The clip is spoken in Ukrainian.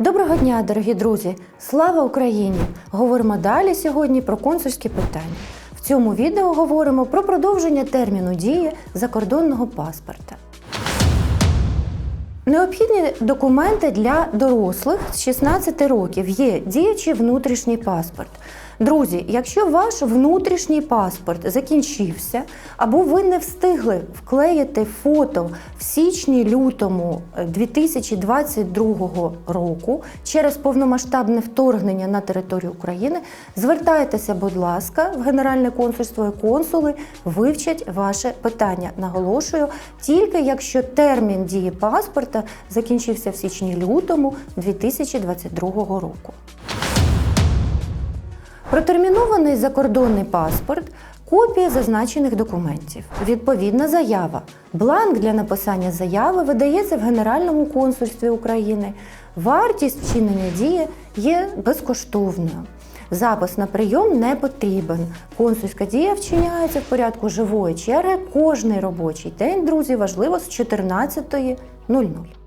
Доброго дня, дорогі друзі! Слава Україні! Говоримо далі сьогодні про консульські питання. В цьому відео говоримо про продовження терміну дії закордонного паспорта. Необхідні документи для дорослих з 16 років є діючий внутрішній паспорт. Друзі, якщо ваш внутрішній паспорт закінчився, або ви не встигли вклеїти фото в січні-лютому е, 2022 року через повномасштабне вторгнення на територію України, звертайтеся, будь ласка, в Генеральне консульство і консули вивчать ваше питання. Наголошую, тільки якщо термін дії паспорта закінчився в січні-лютому 2022 року. Протермінований закордонний паспорт копії зазначених документів, відповідна заява. Бланк для написання заяви видається в Генеральному консульстві України. Вартість вчинення дії є безкоштовною. Запис на прийом не потрібен. Консульська дія вчиняється в порядку живої черги кожний робочий день, друзі, важливо з 14.00.